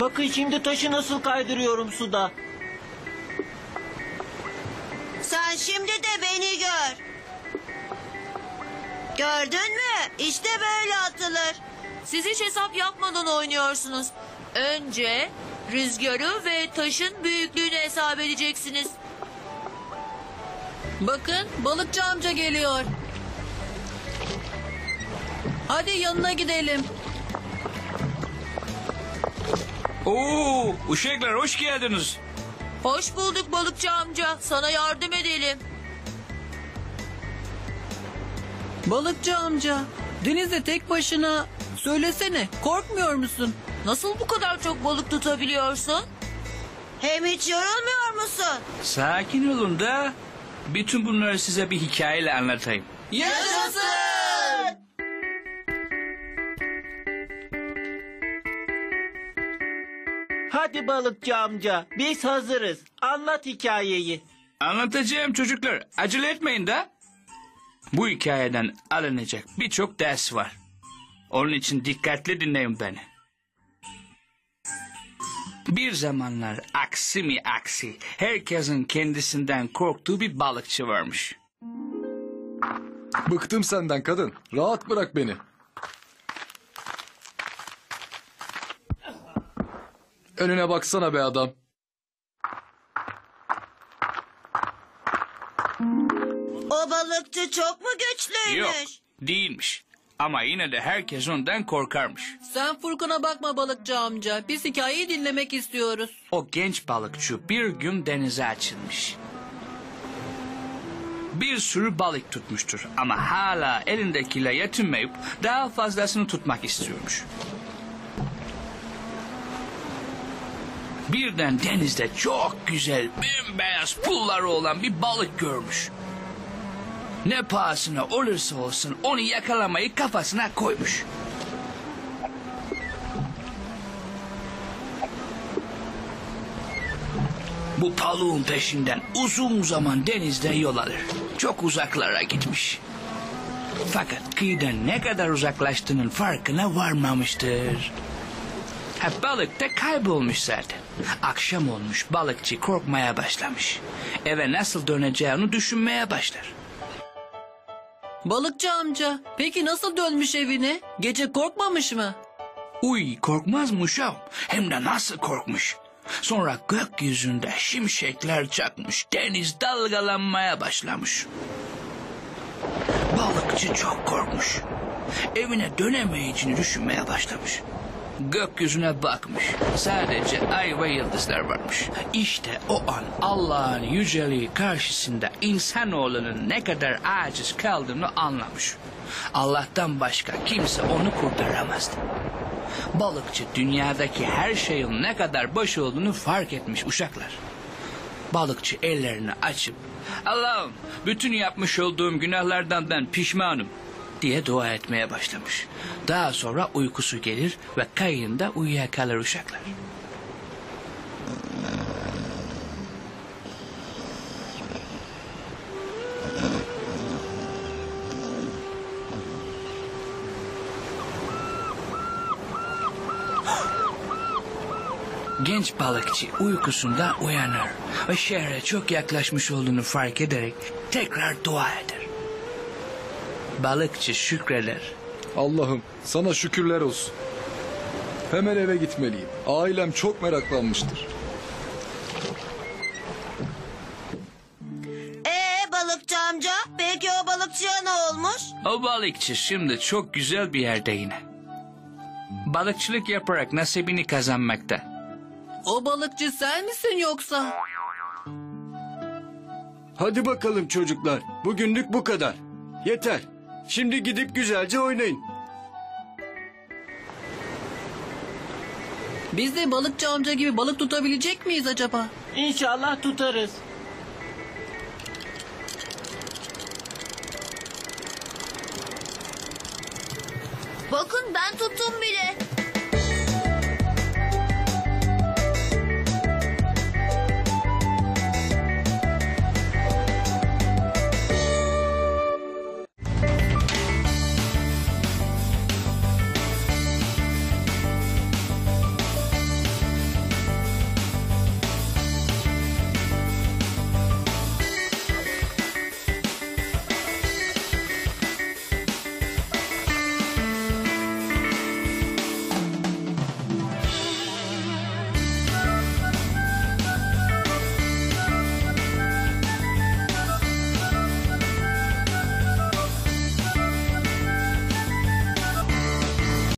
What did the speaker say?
Bakın şimdi taşı nasıl kaydırıyorum suda. Sen şimdi de beni gör. Gördün mü? İşte böyle atılır. Siz hiç hesap yapmadan oynuyorsunuz. Önce rüzgarı ve taşın büyüklüğünü hesap edeceksiniz. Bakın balıkçı amca geliyor. Hadi yanına gidelim. Oo, uşaklar hoş geldiniz. Hoş bulduk balıkçı amca. Sana yardım edelim. Balıkçı amca denizde tek başına söylesene korkmuyor musun? Nasıl bu kadar çok balık tutabiliyorsun? Hem hiç yorulmuyor musun? Sakin olun da bütün bunları size bir hikayeyle anlatayım. Yaşasın! Hadi balıkçı amca biz hazırız. Anlat hikayeyi. Anlatacağım çocuklar. Acele etmeyin de. Bu hikayeden alınacak birçok ders var. Onun için dikkatli dinleyin beni. Bir zamanlar aksi mi aksi herkesin kendisinden korktuğu bir balıkçı varmış. Bıktım senden kadın. Rahat bırak beni. Önüne baksana be adam. O balıkçı çok mu güçlüymüş? Yok değilmiş. Ama yine de herkes ondan korkarmış. Sen Furkan'a bakma balıkçı amca. Biz hikayeyi dinlemek istiyoruz. O genç balıkçı bir gün denize açılmış. Bir sürü balık tutmuştur ama hala elindekiyle yetinmeyip daha fazlasını tutmak istiyormuş. Birden denizde çok güzel bembeyaz pulları olan bir balık görmüş. Ne pahasına olursa olsun onu yakalamayı kafasına koymuş. Bu paluğun peşinden uzun zaman denizde yol alır. Çok uzaklara gitmiş. Fakat kıyıdan ne kadar uzaklaştığının farkına varmamıştır. Ha, balık da kaybolmuş zaten. Akşam olmuş balıkçı korkmaya başlamış. Eve nasıl döneceğini düşünmeye başlar. Balıkçı amca peki nasıl dönmüş evine? Gece korkmamış mı? Uy korkmaz mı uşağım? Hem de nasıl korkmuş. Sonra gökyüzünde şimşekler çakmış. Deniz dalgalanmaya başlamış. Balıkçı çok korkmuş. Evine dönemeyeceğini düşünmeye başlamış. Gökyüzüne bakmış. Sadece ay ve yıldızlar varmış. İşte o an Allah'ın yüceliği karşısında insanoğlunun ne kadar aciz kaldığını anlamış. Allah'tan başka kimse onu kurtaramazdı. Balıkçı dünyadaki her şeyin ne kadar boş olduğunu fark etmiş uşaklar. Balıkçı ellerini açıp Allah'ım bütün yapmış olduğum günahlardan ben pişmanım diye dua etmeye başlamış. Daha sonra uykusu gelir ve kayığında uyuyakalır uşaklar. Genç balıkçı uykusunda uyanır ve şehre çok yaklaşmış olduğunu fark ederek tekrar dua eder. Balıkçı şükreder. Allah'ım sana şükürler olsun. Hemen eve gitmeliyim. Ailem çok meraklanmıştır. Ee balıkçı amca? Peki o balıkçıya ne olmuş? O balıkçı şimdi çok güzel bir yerde yine. Balıkçılık yaparak nasibini kazanmakta. O balıkçı sen misin yoksa? Hadi bakalım çocuklar. Bugünlük bu kadar. Yeter. Şimdi gidip güzelce oynayın. Biz de balıkçı amca gibi balık tutabilecek miyiz acaba? İnşallah tutarız. Bakın ben tuttum bile.